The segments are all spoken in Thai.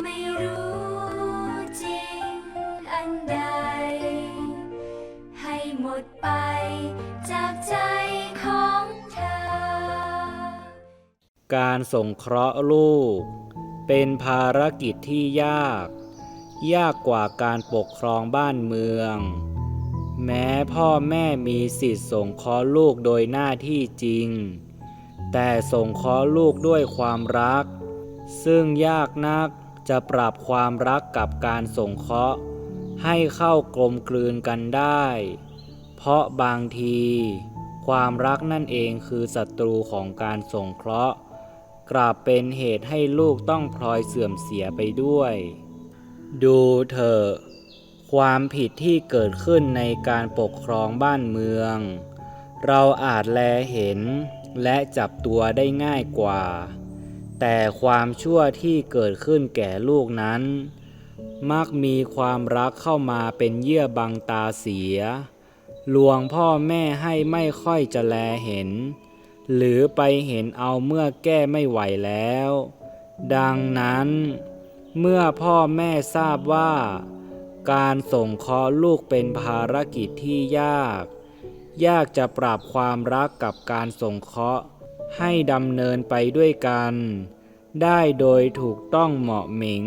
ไม่รู้จริงอันใด ให้หมดไปจากใจของเธอ การส่งเคราะห์ลูก เป็นภารกิจที่ยาก ยากกว่าการปกครองบ้านเมือง แม้พ่อแม่มีสิทธิส่งเคราะห์ลูกโดยหน้าที่จริง แต่ส่งเคราะห์ลูกด้วยความรัก ซึ่งยากนัก จะปรับความรักกับการส่งเคราะห์ ให้เข้ากลมกลืนกันได้ เพราะบางที ความรักนั่นเองคือศัตรูของการส่งเคราะห์ กลับเป็นเหตุให้ลูกต้องพลอยเสื่อมเสียไปด้วย ดูเถอะความผิดที่เกิดขึ้นในการปกครองบ้านเมือง เราอาจแลเห็นและจับตัวได้ง่ายกว่า แต่ความชั่วที่เกิดขึ้นแก่ลูกนั้น มักมีความรักเข้ามาเป็นเยื่อบังตาเสีย ลวงพ่อแม่ให้ไม่ค่อยจะแลเห็น หรือไปเห็นเอาเมื่อแก้ไม่ไหวแล้ว ดังนั้น เมื่อพ่อแม่ทราบว่า การส่งเคราะลูกเป็นภารกิจที่ยาก ยากจะปรับความรักกับการส่งเคราะห์ ให้ดำเนินไปด้วยกัน ได้โดยถูกต้องเหมาะเหม็ง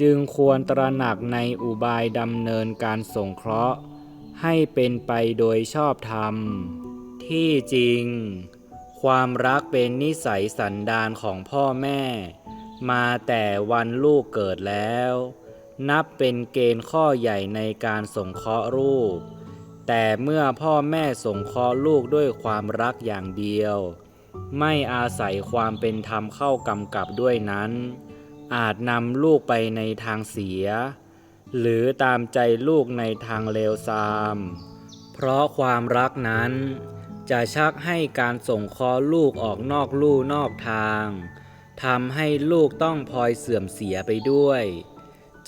จึงควรตระหนักในอุบายดำเนินการสงเคราะห์ ให้เป็นไปโดยชอบธรรม ที่จริง ความรักเป็นนิสัยสันดานของพ่อแม่ มาแต่วันลูกเกิดแล้ว นับเป็นเกณฑ์ข้อใหญ่ในการสงเคราะห์ลูกแต่เมื่อพ่อแม่สงเคราะห์ลูกด้วยความรักอย่างเดียว ไม่อาศัยความเป็นธรรมเข้ากำกับด้วยนั้น อาจนำลูกไปในทางเสีย หรือตามใจลูกในทางเลวทราม เพราะความรักนั้น จะชักให้การส่งคราะห์ลูกออกนอกลู่นอกทางทำให้ลูกต้องพลอยเสื่อมเสียไปด้วย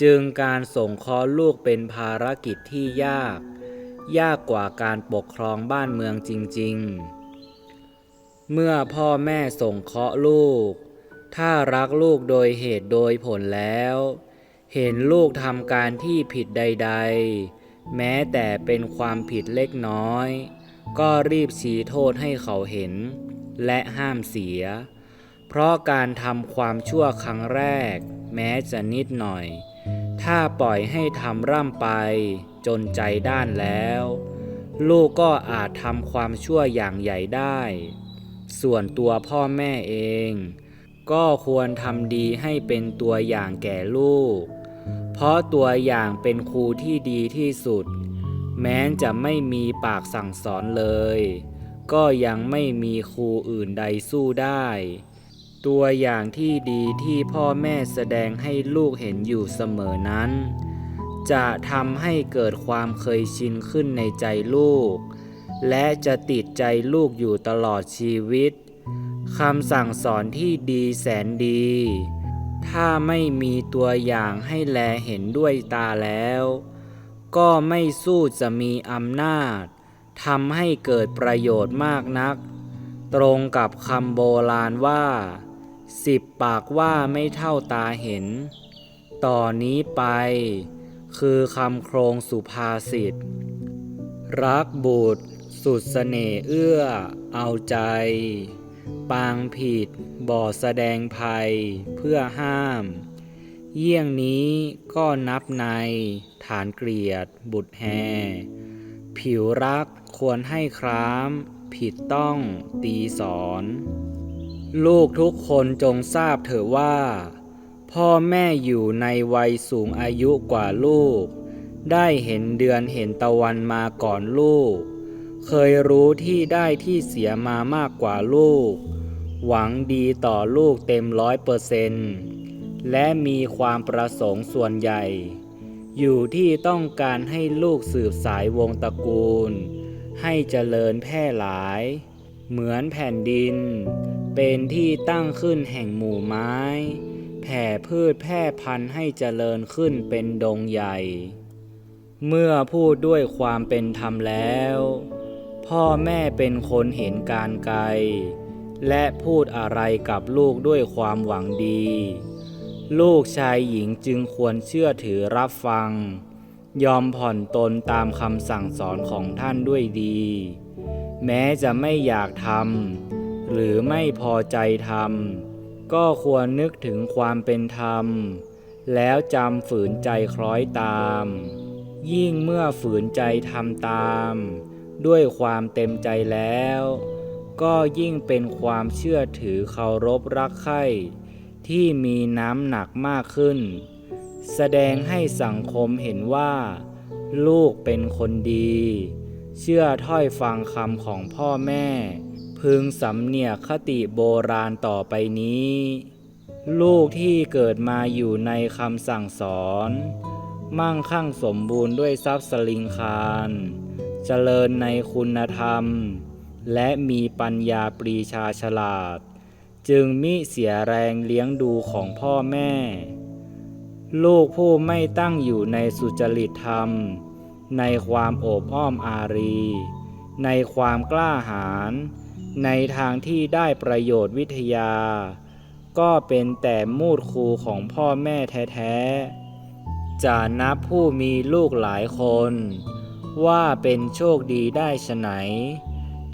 จึงการส่งคราะห์ลูกเป็นภารกิจที่ยาก ยากกว่าการปกครองบ้านเมืองจริง ๆ เมื่อพ่อแม่ส่งเคราะห์ลูก ถ้ารักลูกโดยเหตุโดยผลแล้ว เห็นลูกทำการที่ผิดใด ๆ แม้แต่เป็นความผิดเล็กน้อย ก็รีบชี้โทษให้เขาเห็น และห้ามเสีย เพราะการทำความชั่วครั้งแรก แม้จะนิดหน่อย ถ้าปล่อยให้ทำร่ำไป จนใจด้านแล้ว ลูกก็อาจทำความชั่วอย่างใหญ่ได้ ส่วนตัวพ่อแม่เอง ก็ควรทำดีให้เป็นตัวอย่างแก่ลูก เพราะตัวอย่างเป็นครูที่ดีที่สุด แม้จะไม่มีปากสั่งสอนเลย ก็ยังไม่มีครูอื่นใดสู้ได้ ตัวอย่างที่ดีที่พ่อแม่แสดงให้ลูกเห็นอยู่เสมอนั้น จะทำให้เกิดความเคยชินขึ้นในใจลูก และจะติดใจลูกอยู่ตลอดชีวิตคำสั่งสอนที่ดีแสนดี ถ้าไม่มีตัวอย่างให้แลเห็นด้วยตาแล้ว ก็ไม่สู้จะมีอำนาจทำให้เกิดประโยชน์มากนัก ตรงกับคำโบราณว่า สิบปากว่าไม่เท่าตาเห็น ต่อนนี้ไป คือคำโครงสุภาษิต รักบุตร สุดเสน่ห์เอื้อเอาใจ ปางผิดบ่อแสดงภัยเพื่อห้าม เยี่ยงนี้ก็นับในฐานเกลียดบุตรแฮ ผิวรักควรให้ครามผิดต้องตีสอน ลูกทุกคนจงทราบเถอะว่า พ่อแม่อยู่ในวัยสูงอายุกว่าลูก ได้เห็นเดือนเห็นตะวันมาก่อนลูก เคยรู้ที่ได้ที่เสียมามากกว่าลูก หวังดีต่อลูกเต็มร้อยเปอร์เซนต์และมีความประสงค์ส่วนใหญ่ อยู่ที่ต้องการให้ลูกสืบสายวงตระกูล ให้เจริญแพร่หลาย เหมือนแผ่นดิน เป็นที่ตั้งขึ้นแห่งหมู่ไม้ แผ่พืชแพร่พันธุ์ให้เจริญขึ้นเป็นดงใหญ่ เมื่อพูดด้วยความเป็นธรรมแล้ว พ่อแม่เป็นคนเห็นการไกล และพูดอะไรกับลูกด้วยความหวังดี ลูกชายหญิงจึงควรเชื่อถือรับฟัง ยอมผ่อนตนตามคำสั่งสอนของท่านด้วยดี แม้จะไม่อยากทำหรือไม่พอใจทำก็ควรนึกถึงความเป็นธรรม แล้วจำฝืนใจคล้อยตาม ยิ่งเมื่อฝืนใจทำตาม ด้วยความเต็มใจแล้ว ก็ยิ่งเป็นความเชื่อถือเคารพรักใคร่ที่มีน้ำหนักมากขึ้น แสดงให้สังคมเห็นว่า ลูกเป็นคนดี เชื่อถ้อยฟังคำของพ่อแม่ พึงสำเนียกคติโบราณต่อไปนี้ ลูกที่เกิดมาอยู่ในคำสั่งสอน มั่งคั่งสมบูรณ์ด้วยทรัพย์สลิงคาร เจริญในคุณธรรม และมีปัญญาปรีชาฉลาด จึงมิเสียแรงเลี้ยงดูของพ่อแม่ ลูกผู้ไม่ตั้งอยู่ในสุจริตธรรม ในความโอบอ้อมอารี ในความกล้าหาญในทางที่ได้ประโยชน์วิทยา ก็เป็นแต่มูดครูของพ่อแม่แท้ๆจะนับผู้มีลูกหลายคน ว่าเป็นโชคดีได้ฉไหน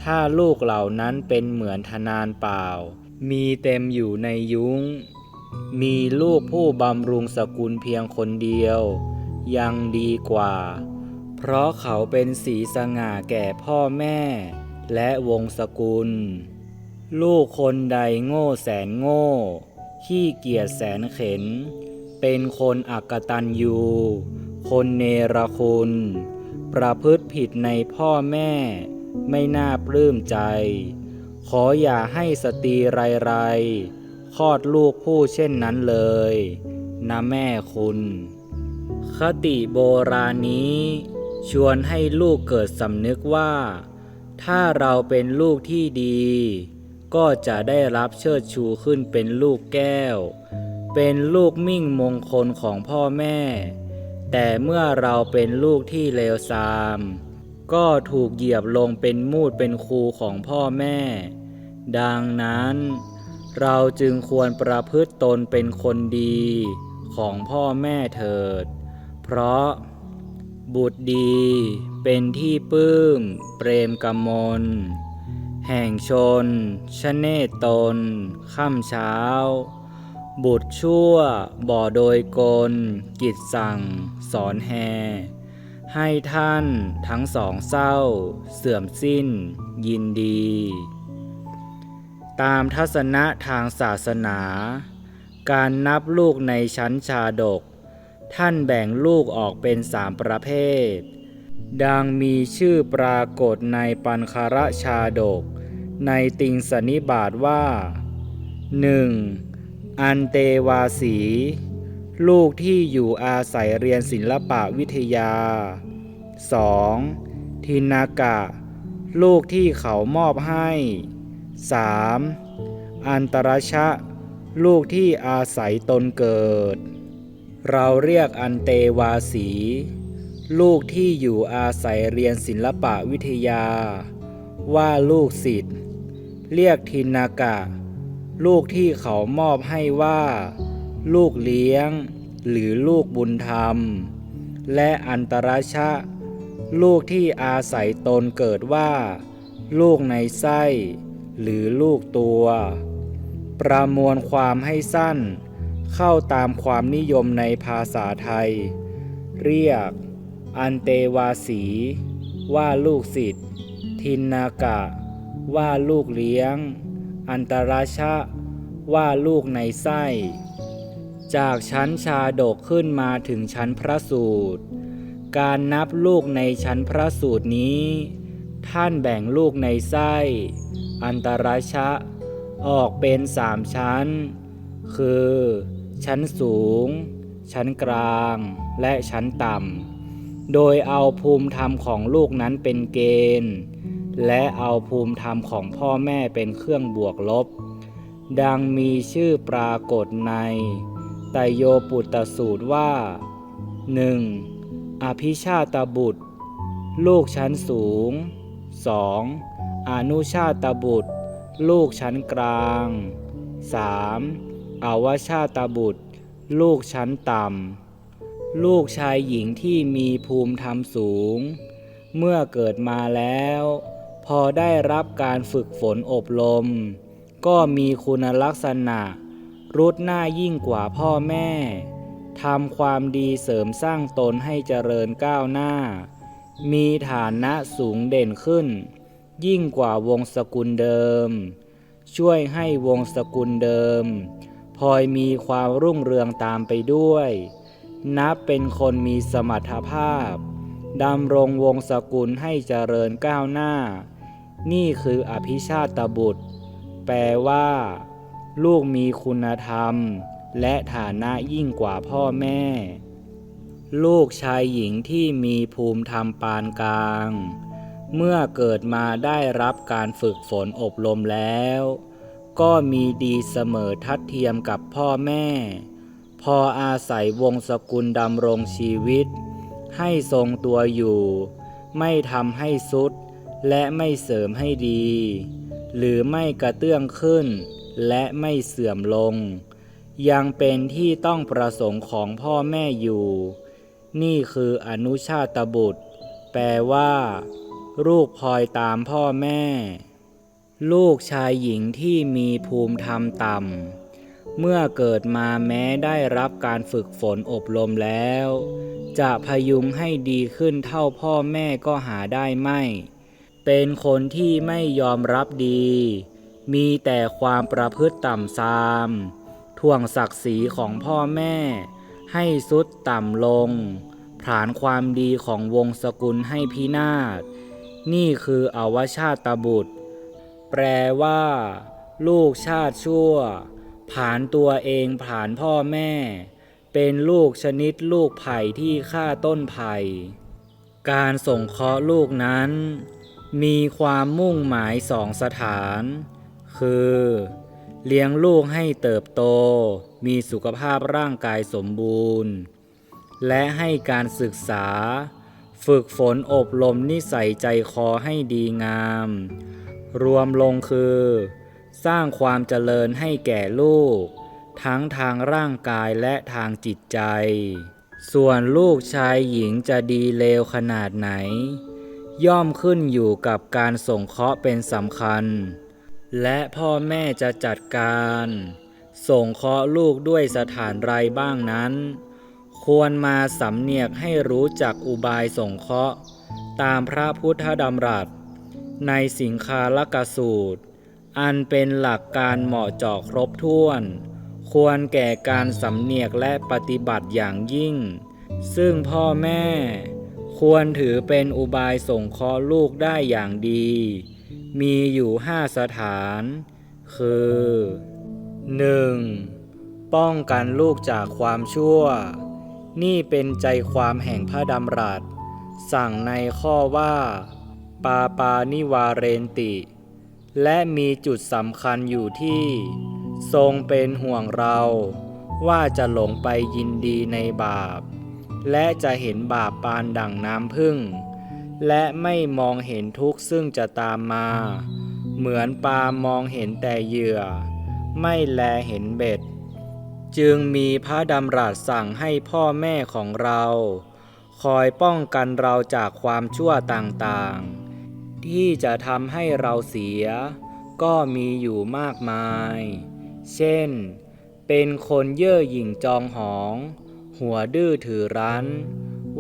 ถ้าลูกเหล่านั้นเป็นเหมือนทนานเปล่า มีเต็มอยู่ในยุ้ง มีลูกผู้บำรุงสกุลเพียงคนเดียว ยังดีกว่า เพราะเขาเป็นสีสง่าแก่พ่อแม่ และวงศกุล ลูกคนใดโง่แสนโง่ ขี้เกียจแสนเข็น เป็นคนอักตันยูคนเนรคุณ ประพฤติผิดในพ่อแม่ ไม่น่าปลื้มใจ ขออย่าให้สตรีไรๆคลอดลูกผู้เช่นนั้นเลยนะแม่คุณ คติโบราณนี้ ชวนให้ลูกเกิดสำนึกว่า ถ้าเราเป็นลูกที่ดี ก็จะได้รับเชิดชูขึ้นเป็นลูกแก้ว เป็นลูกมิ่งมงคลของพ่อแม่ แต่เมื่อเราเป็นลูกที่เลวทราม ก็ถูกเหยียบลงเป็นมูดเป็นครูของพ่อแม่ ดังนั้น เราจึงควรประพฤติตนเป็นคนดีของพ่อแม่เถิด เพราะบุตรดีเป็นที่ปลื้ม เปรมกมล แห่งชนชเนตตน ค่ำเช้า บุตรชั่วบ่อโดยกล กิจสั่ง สอนแฮ ให้ท่านทั้งสองเศร้า เสื่อมสิ้น ยินดี ตามทัศนะทางศาสนา การนับลูกในชั้นชาดก ท่านแบ่งลูกออกเป็นสามประเภท ดังมีชื่อปรากฏในปันคาระชาดก ในติงสนิบาตว่า 1. อันเตวาสี ลูกที่อยู่อาศัยเรียนศิลปะวิทยา 2. ทินากะ ลูกที่เขามอบให้ 3. อันตรชะ ลูกที่อาศัยตนเกิด เราเรียกอันเตวาสี ลูกที่อยู่อาศัยเรียนศิลปะวิทยา ว่าลูกศิษย์ เรียกทินากะ ลูกที่เขามอบให้ว่า ลูกเลี้ยง หรือลูกบุญธรรม และอันตรชะ ลูกที่อาศัยตนเกิดว่า ลูกในไส้ หรือลูกตัว ประมวลความให้สั้น เข้าตามความนิยมในภาษาไทย เรียก อันเตวาสี ว่าลูกศิษย์ทินนากะ ว่าลูกเลี้ยง อันตราชะว่าลูกในไส้ จากชั้นชาดกขึ้นมาถึงชั้นพระสูตร การนับลูกในชั้นพระสูตรนี้ ท่านแบ่งลูกในไส้ อันตราชะออกเป็นสามชั้น คือ ชั้นสูง ชั้นกลาง และชั้นต่ำ โดยเอาภูมิธรรมของลูกนั้นเป็นเกณฑ์ และเอาภูมิธรรมของพ่อแม่เป็นเครื่องบวกลบ ดังมีชื่อปรากฏในไตรโยปุตตสูตรว่า 1. อภิชาตบุตร ลูกชั้นสูง 2. อนุชาตบุตร ลูกชั้นกลาง 3. อวชาตบุตร ลูกชั้นต่ำ ลูกชายหญิงที่มีภูมิธรรมสูง เมื่อเกิดมาแล้ว พอได้รับการฝึกฝนอบรม ก็มีคุณลักษณะ รุดหน้ายิ่งกว่าพ่อแม่ทำความดีเสริมสร้างตนให้เจริญก้าวหน้า มีฐานะสูงเด่นขึ้น ยิ่งกว่าวงศกุลเดิม ช่วยให้วงศกุลเดิมพลอยมีความรุ่งเรืองตามไปด้วย นับเป็นคนมีสมรรถภาพดำรงวงศกุลให้เจริญก้าวหน้า นี่คืออภิชาตบุตร แปลว่า ลูกมีคุณธรรม และฐานะยิ่งกว่าพ่อแม่ ลูกชายหญิงที่มีภูมิธรรมปานกลาง เมื่อเกิดมาได้รับการฝึกฝนอบรมแล้ว ก็มีดีเสมอทัดเทียมกับพ่อแม่ พออาศัยวงศกุลดำรงชีวิต ให้ทรงตัวอยู่ ไม่ทำให้สุด และไม่เสริมให้ดี หรือไม่กระเตื้องขึ้น และไม่เสื่อมลง ยังเป็นที่ต้องประสงค์ของพ่อแม่อยู่ นี่คืออนุชาตบุตร แปลว่า ลูกพลอยตามพ่อแม่ ลูกชายหญิงที่มีภูมิธรรมต่ำ เมื่อเกิดมาแม้ได้รับการฝึกฝนอบรมแล้ว จะพยุงให้ดีขึ้นเท่าพ่อแม่ก็หาได้ไม่ เป็นคนที่ไม่ยอมรับดี มีแต่ความประพฤติต่ำทรามท่วงศักดิ์ศรีของพ่อแม่ ให้สุดต่ำลง ผลานความดีของวงศกุลให้พินาศ นี่คืออวชาตบุตร แปลว่า ลูกชาติชั่วผ่านตัวเองผ่านพ่อแม่ เป็นลูกชนิดลูกไผ่ที่ฆ่าต้นไผ่ การส่งเคราะห์ลูกนั้น มีความมุ่งหมายสองสถาน คือ เลี้ยงลูกให้เติบโต มีสุขภาพร่างกายสมบูรณ์ และให้การศึกษา ฝึกฝนอบรมนิสัยใจคอให้ดีงาม รวมลงคือ สร้างความเจริญให้แก่ลูก ทั้งทางร่างกายและทางจิตใจ ส่วนลูกชายหญิงจะดีเลวขนาดไหน ย่อมขึ้นอยู่กับการส่งเคราะห์เป็นสำคัญ และพ่อแม่จะจัดการ ส่งเคราะห์ลูกด้วยสถานไรบ้างนั้น ควรมาสำเนียกให้รู้จักอุบายส่งเคราะห์ ตามพระพุทธดำรัส ในสิงคาลกสูตร อันเป็นหลักการเหมาะเจาะครบถ้วน ควรแก่การสำเนียกและปฏิบัติอย่างยิ่ง ซึ่งพ่อแม่ ควรถือเป็นอุบายส่งเคราะห์ลูกได้อย่างดี มีอยู่ห้าสถาน คือ 1. ป้องกันลูกจากความชั่ว นี่เป็นใจความแห่งพระดำรัส สั่งในข้อว่า ปาปานิวาเรนติ และมีจุดสำคัญอยู่ที่ ทรงเป็นห่วงเรา ว่าจะหลงไปยินดีในบาป และจะเห็นบาปปานดั่งน้ำพึ่ง และไม่มองเห็นทุกข์ซึ่งจะตามมา เหมือนปลามองเห็นแต่เหยื่อ ไม่แลเห็นเบ็ด จึงมีพระดำรัสสั่งให้พ่อแม่ของเรา คอยป้องกันเราจากความชั่วต่างๆ ที่จะทำให้เราเสีย ก็มีอยู่มากมาย เช่น เป็นคนเย่อหยิ่งจองหอง หัวดื้อถือรั้น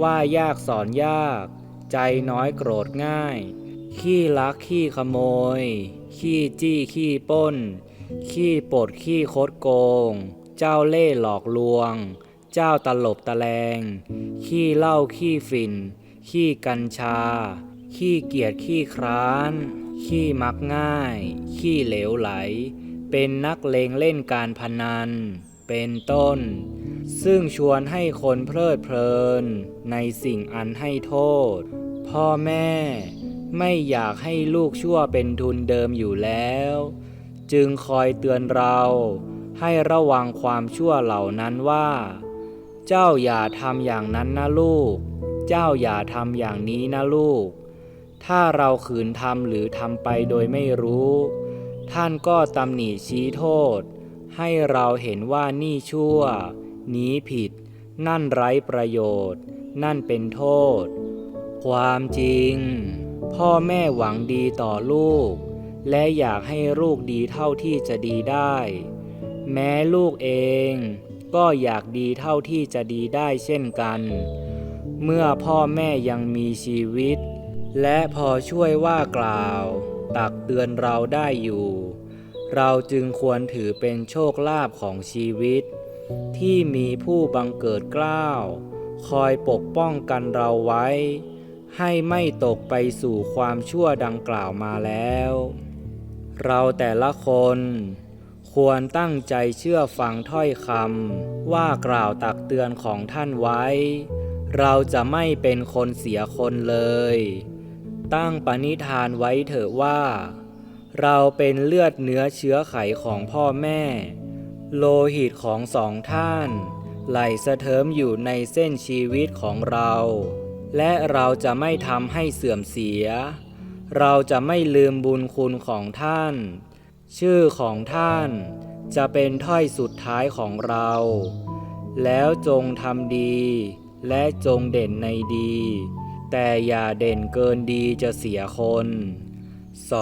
ว่ายากสอนยาก ใจน้อยโกรธง่าย ขี้ลักขี้ขโมย ขี้จี้ขี้ป้น ขี้ปดขี้คดโกง เจ้าเล่ห์หลอกลวง เจ้าตลบตะแลง ขี้เล้าขี้ฝิ่น ขี้กัญชา ขี้เกียจขี้คร้าน ขี้มักง่าย ขี้เหลวไหล เป็นนักเลงเล่นการพนัน เป็นต้น ซึ่งชวนให้คนเพลิดเพลินในสิ่งอันให้โทษ พ่อแม่ไม่อยากให้ลูกชั่วเป็นทุนเดิมอยู่แล้ว จึงคอยเตือนเราให้ระวังความชั่วเหล่านั้นว่า เจ้าอย่าทำอย่างนั้นนะลูก เจ้าอย่าทำอย่างนี้นะลูก ถ้าเราขืนทำหรือทำไปโดยไม่รู้ ท่านก็ตำหนิชี้โทษ ให้เราเห็นว่านี่ชั่ว นี้ผิด นั่นไร้ประโยชน์ นั่นเป็นโทษ ความจริง พ่อแม่หวังดีต่อลูก และอยากให้ลูกดีเท่าที่จะดีได้ แม้ลูกเอง ก็อยากดีเท่าที่จะดีได้เช่นกัน เมื่อพ่อแม่ยังมีชีวิต และพอช่วยว่ากล่าว ตักเตือนเราได้อยู่เราจึงควรถือเป็นโชคลาภของชีวิต ที่มีผู้บังเกิดเกล้าว คอยปกป้องกันเราไว้ ให้ไม่ตกไปสู่ความชั่วดังกล่าวมาแล้ว เราแต่ละคนควรตั้งใจเชื่อฟังถ้อยคำว่ากล่าวตักเตือนของท่านไว้ เราจะไม่เป็นคนเสียคนเลย ตั้งปณิธานไว้เถอะว่า เราเป็นเลือดเนื้อเชื้อไขของพ่อแม่ โลหิตของสองท่าน ไหลสะเทิมอยู่ในเส้นชีวิตของเรา และเราจะไม่ทำให้เสื่อมเสีย เราจะไม่ลืมบุญคุณของท่าน ชื่อของท่านจะเป็นถ้อยสุดท้ายของเรา แล้วจงทำดี และจงเด่นในดี แต่อย่าเด่นเกินดีจะเสียคน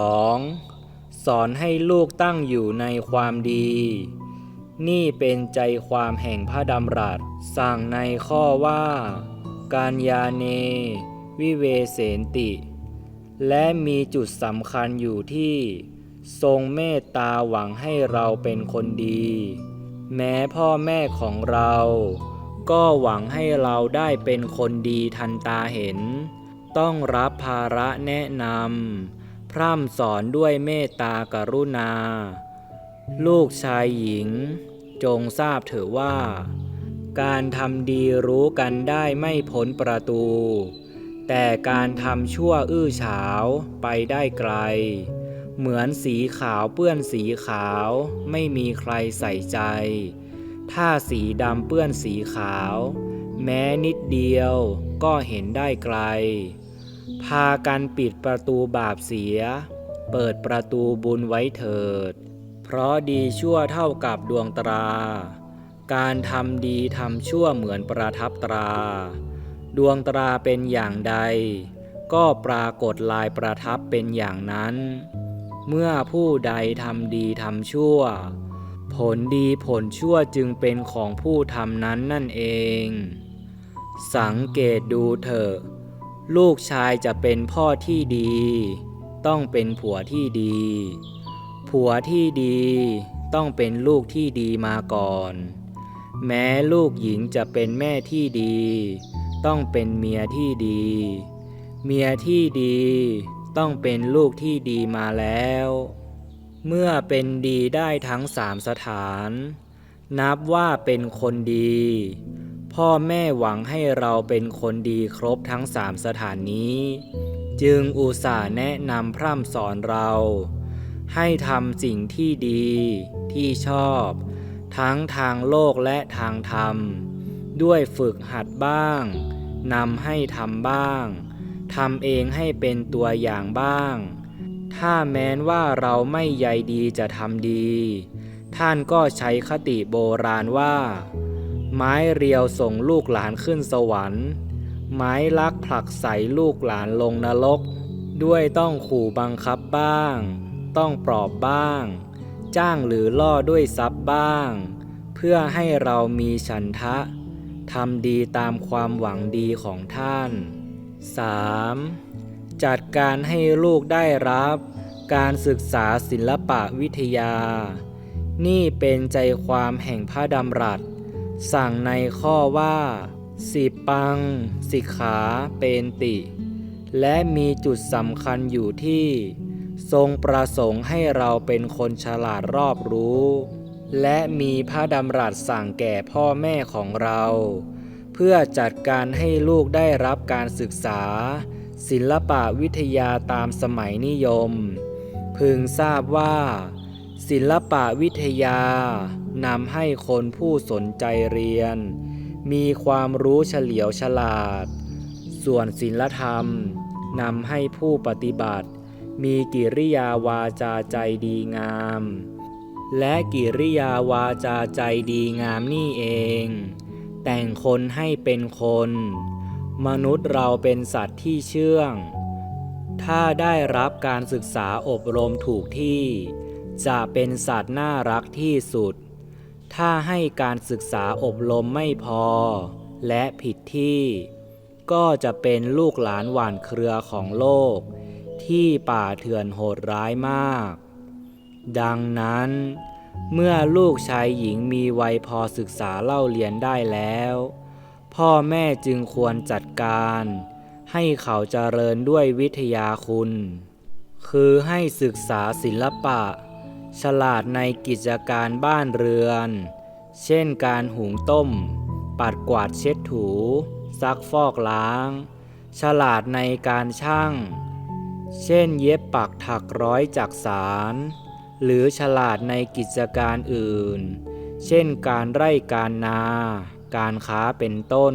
2. สอนให้ลูกตั้งอยู่ในความดี นี่เป็นใจความแห่งพระดำรัส สั่งในข้อว่า การยาเน วิเวเสนติ และมีจุดสำคัญอยู่ที่ ทรงเมตตาหวังให้เราเป็นคนดี แม้พ่อแม่ของเรา ก็หวังให้เราได้เป็นคนดีทันตาเห็น ต้องรับภาระแนะนำพร่ำสอนด้วยเมตตากรุณา ลูกชายหญิง จงทราบเถอะว่า การทำดีรู้กันได้ไม่พ้นประตู แต่การทำชั่วอื้อฉาวไปได้ไกล เหมือนสีขาวเปื้อนสีขาวไม่มีใครใส่ใจ ถ้าสีดำเปื้อนสีขาว แม้นิดเดียวก็เห็นได้ไกล พากันปิดประตูบาปเสีย เปิดประตูบุญไว้เถิด เพราะดีชั่วเท่ากับดวงตรา การทำดีทำชั่วเหมือนประทับตรา ดวงตราเป็นอย่างใด ก็ปรากฏลายประทับเป็นอย่างนั้น เมื่อผู้ใดทำดีทำชั่ว ผลดีผลชั่วจึงเป็นของผู้ทำนั้นนั่นเอง สังเกตดูเถอะ ลูกชายจะเป็นพ่อที่ดี ต้องเป็นผัวที่ดี ผัวที่ดีต้องเป็นลูกที่ดีมาก่อน แม้ลูกหญิงจะเป็นแม่ที่ดี ต้องเป็นเมียที่ดี เมียที่ดีต้องเป็นลูกที่ดีมาแล้ว เมื่อเป็นดีได้ทั้งสามสถาน นับว่าเป็นคนดี พ่อแม่หวังให้เราเป็นคนดีครบทั้งสามสถานนี้ จึงอุตส่าห์แนะนำพร่ำสอนเรา ให้ทำสิ่งที่ดีที่ชอบ ทั้งทางโลกและทางธรรม ด้วยฝึกหัดบ้างนำให้ทำบ้างทำเองให้เป็นตัวอย่างบ้าง ถ้าแม้นว่าเราไม่ใยดีจะทำดี ท่านก็ใช้คติโบราณว่า ไม้เรียวส่งลูกหลานขึ้นสวรรค์ ไม้ลักผลักใสลูกหลานลงนรก ด้วยต้องขู่บังคับบ้าง ต้องปลอบบ้าง จ้างหรือล่อด้วยทรัพย์บ้าง เพื่อให้เรามีฉันทะทำดีตามความหวังดีของท่าน 3. จัดการให้ลูกได้รับ การศึกษาศิลปะวิทยา นี่เป็นใจความแห่งพระดำรัส สั่งในข้อว่าสิปัง สิกขา เป็นติ และมีจุดสำคัญอยู่ที่ ทรงประสงค์ให้เราเป็นคนฉลาดรอบรู้ และมีพระดำรัสสั่งแก่พ่อแม่ของเรา เพื่อจัดการให้ลูกได้รับการศึกษา ศิลปะวิทยาตามสมัยนิยม พึงทราบว่า ศิลปะวิทยานำให้คนผู้สนใจเรียน มีความรู้เฉลียวฉลาด ส่วนศิลธรรมนำให้ผู้ปฏิบัติ มีกิริยาวาจาใจดีงาม และกิริยาวาจาใจดีงามนี่เอง แต่งคนให้เป็นคน มนุษย์เราเป็นสัตว์ที่เชื่อง ถ้าได้รับการศึกษาอบรมถูกที่ จะเป็นสัตว์น่ารักที่สุด ถ้าให้การศึกษาอบรมไม่พอ และผิดที่ ก็จะเป็นลูกหลานหวานเครือของโลก ที่ป่าเถื่อนโหดร้ายมาก ดังนั้น เมื่อลูกชายหญิงมีวัยพอศึกษาเล่าเรียนได้แล้ว พ่อแม่จึงควรจัดการ ให้เขาเจริญด้วยวิทยาคุณ คือให้ศึกษาศิลปะ ฉลาดในกิจการบ้านเรือน เช่นการหุงต้ม ปัดกวาดเช็ดถู ซักฟอกล้างฉลาดในการช่าง เช่นเย็บปักถักร้อยจักสาร หรือฉลาดในกิจการอื่น เช่นการไร่การนา การค้าเป็นต้น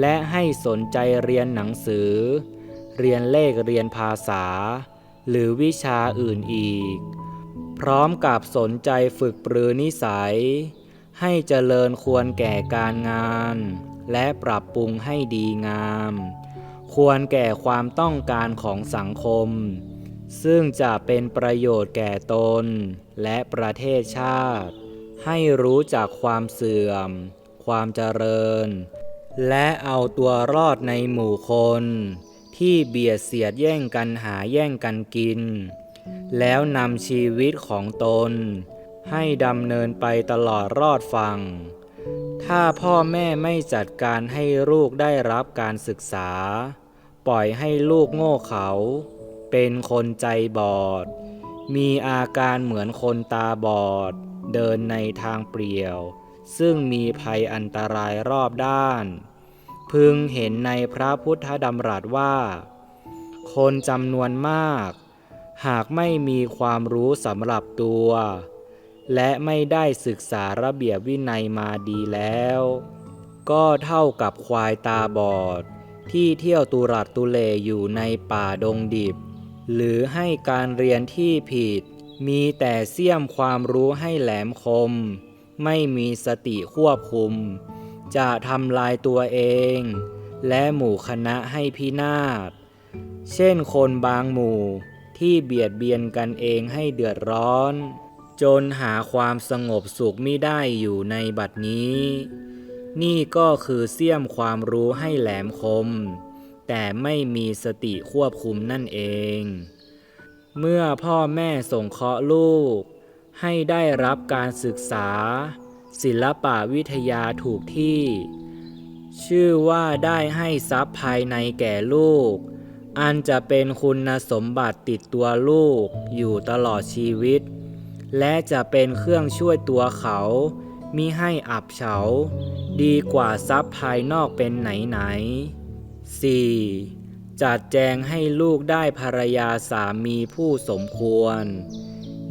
และให้สนใจเรียนหนังสือ เรียนเลขเรียนภาษา หรือวิชาอื่นอีก พร้อมกับสนใจฝึกปรือนิสัย ให้เจริญควรแก่การงาน และปรับปรุงให้ดีงาม ควรแก่ความต้องการของสังคม ซึ่งจะเป็นประโยชน์แก่ตน และประเทศชาติ ให้รู้จักความเสื่อม ความเจริญ และเอาตัวรอดในหมู่คน ที่เบียดเสียดแย่งกันหาแย่งกันกิน แล้วนำชีวิตของตน ให้ดำเนินไปตลอดรอดฟังถ้าพ่อแม่ไม่จัดการให้ลูกได้รับการศึกษา ปล่อยให้ลูกโง่เขา เป็นคนใจบอด มีอาการเหมือนคนตาบอด เดินในทางเปลี่ยว ซึ่งมีภัยอันตรายรอบด้าน พึงเห็นในพระพุทธดำรัสว่า คนจำนวนมาก หากไม่มีความรู้สำหรับตัว และไม่ได้ศึกษาระเบียบวินัยมาดีแล้ว ก็เท่ากับควายตาบอด ที่เที่ยวตุรัดตุเลอยู่ในป่าดงดิบ หรือให้การเรียนที่ผิด มีแต่เสี่ยมความรู้ให้แหลมคม ไม่มีสติควบคุม จะทำลายตัวเอง และหมู่คณะให้พินาศ เช่นคนบางหมู่ที่เบียดเบียนกันเองให้เดือดร้อน จนหาความสงบสุขไม่ได้อยู่ในบัดนี้ นี่ก็คือเสี่ยมความรู้ให้แหลมคม แต่ไม่มีสติควบคุมนั่นเอง เมื่อพ่อแม่ส่งเคราะห์ลูก ให้ได้รับการศึกษา ศิลปะวิทยาถูกที่ ชื่อว่าได้ให้ทรัพย์ภายในแก่ลูก อันจะเป็นคุณสมบัติติดตัวลูกอยู่ตลอดชีวิต และจะเป็นเครื่องช่วยตัวเขามิให้อับเฉา ดีกว่าทรัพย์ภายนอกเป็นไหนไหน 4. จัดแจงให้ลูกได้ภรรยาสามีผู้สมควร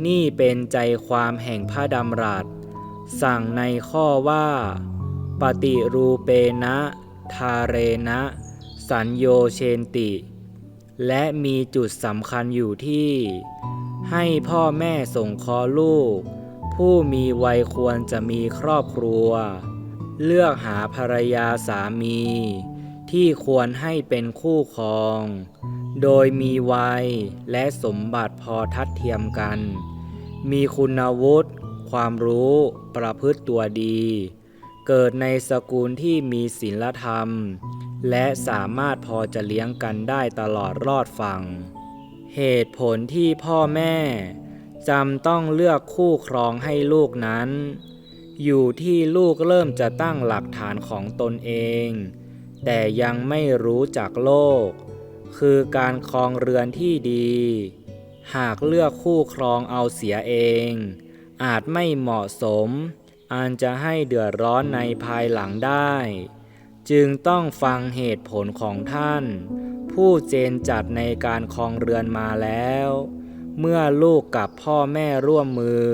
นี่เป็นใจความแห่งพระดำรัส สั่งในข้อว่า ปฏิรูเปนะทาเรนะ สัญโยเชนติ และมีจุดสำคัญอยู่ที่ ให้พ่อแม่ส่งคราะห์ลูก ผู้มีวัยควรจะมีครอบครัว เลือกหาภรรยาสามี ที่ควรให้เป็นคู่ครอง โดยมีวัยและสมบัติพอทัดเทียมกัน มีคุณวุฒิความรู้ประพฤติตัวดี เกิดในสกุลที่มีศีลธรรม และสามารถพอจะเลี้ยงกันได้ตลอดรอดฟังเหตุผลที่พ่อแม่จำต้องเลือกคู่ครองให้ลูกนั้น อยู่ที่ลูกเริ่มจะตั้งหลักฐานของตนเอง แต่ยังไม่รู้จักโลก คือการครองเรือนที่ดี หากเลือกคู่ครองเอาเสียเอง อาจไม่เหมาะสม อันจะให้เดือดร้อนในภายหลังได้ จึงต้องฟังเหตุผลของท่าน ผู้เจนจัดในการครองเรือนมาแล้ว เมื่อลูกกับพ่อแม่ร่วมมือ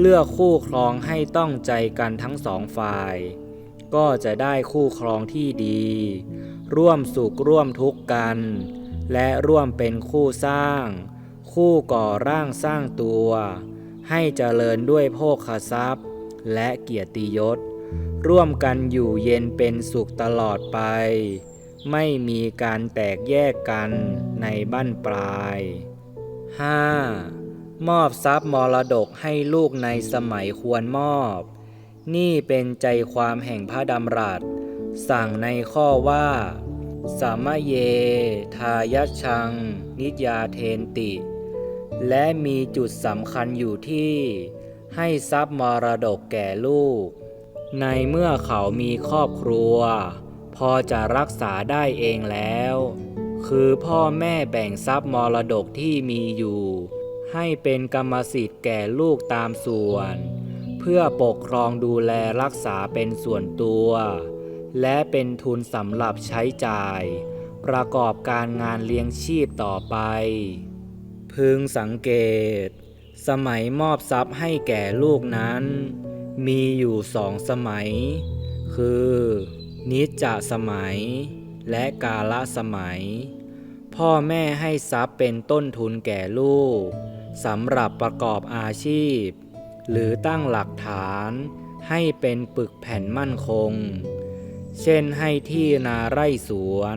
เลือกคู่ครองให้ต้องใจกันทั้งสองฝ่าย ก็จะได้คู่ครองที่ดี ร่วมสุขร่วมทุกข์กัน และร่วมเป็นคู่สร้าง คู่ก่อร่างสร้างตัว ให้เจริญด้วยโภคทรัพย์ และเกียรติยศ ร่วมกันอยู่เย็นเป็นสุขตลอดไป ไม่มีการแตกแยกกันในบั้นปลาย 5. มอบทรัพย์มรดกให้ลูกในสมัยควรมอบ นี่เป็นใจความแห่งพระดำรัส สั่งในข้อว่าสามเย ทายชัง นิยาเทนติ และมีจุดสำคัญอยู่ที่ ให้ทรัพย์มรดกแก่ลูก ในเมื่อเขามีครอบครัว พอจะรักษาได้เองแล้ว คือพ่อแม่แบ่งทรัพย์มรดกที่มีอยู่ ให้เป็นกรรมสิทธิ์แก่ลูกตามส่วน เพื่อปกครองดูแลรักษาเป็นส่วนตัว และเป็นทุนสำหรับใช้จ่าย ประกอบการงานเลี้ยงชีพต่อไป พึงสังเกต สมัยมอบทรัพย์ให้แก่ลูกนั้น มีอยู่สองสมัย คือ นิจจสมัย และกาลสมัยพ่อแม่ให้ทรัพย์เป็นต้นทุนแก่ลูก สำหรับประกอบอาชีพ หรือตั้งหลักฐานให้เป็นปึกแผ่นมั่นคง เช่นให้ที่นาไร่สวน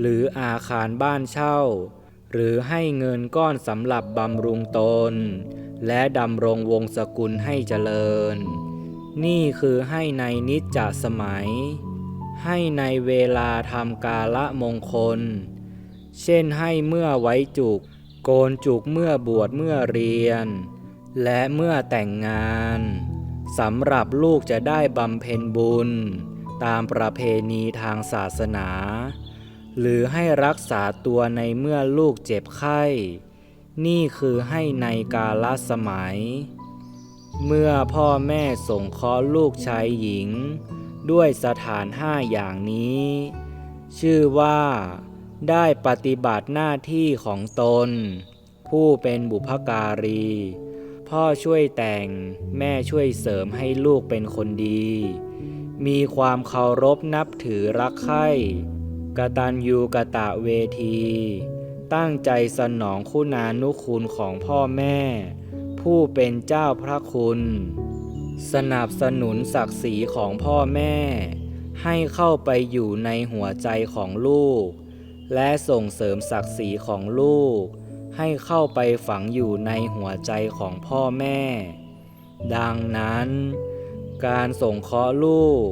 หรืออาคารบ้านเช่า หรือให้เงินก้อนสำหรับบำรุงตน และดำรงวงศกุลให้เจริญ นี่คือให้ในนิจจสมัย ให้ในเวลาทำกาละมงคล เช่นให้เมื่อไว้จุก โกนจุกเมื่อบวชเมื่อเรียน และเมื่อแต่งงานสำหรับลูกจะได้บำเพ็ญบุญ ตามประเพณีทางศาสนา หรือให้รักษาตัวในเมื่อลูกเจ็บไข้ นี่คือให้ในกาลสมัย เมื่อพ่อแม่ส่งเคราะห์ลูกชายหญิง ด้วยสถานห้าอย่างนี้ ชื่อว่า ได้ปฏิบัติหน้าที่ของตน ผู้เป็นบุพการี พ่อช่วยแต่งแม่ช่วยเสริมให้ลูกเป็นคนดี มีความเคารพนับถือรักใคร่กตัญญูกะตะเวที ตั้งใจสนองคุณานุคุณของพ่อแม่ ผู้เป็นเจ้าพระคุณ สนับสนุนศักดิ์ศรีของพ่อแม่ ให้เข้าไปอยู่ในหัวใจของลูก และส่งเสริมศักดิ์ศรีของลูก ให้เข้าไปฝังอยู่ในหัวใจของพ่อแม่ ดังนั้น การส่งเคราะห์ลูก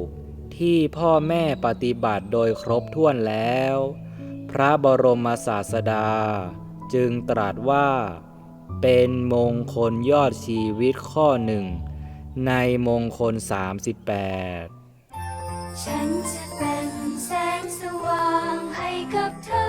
ที่พ่อแม่ปฏิบัติโดยครบถ้วนแล้ว พระบรมศาสดา จึงตรัสว่า เป็นมงคลยอดชีวิตข้อหนึ่ง ในมงคล 38ฉันจะ ใ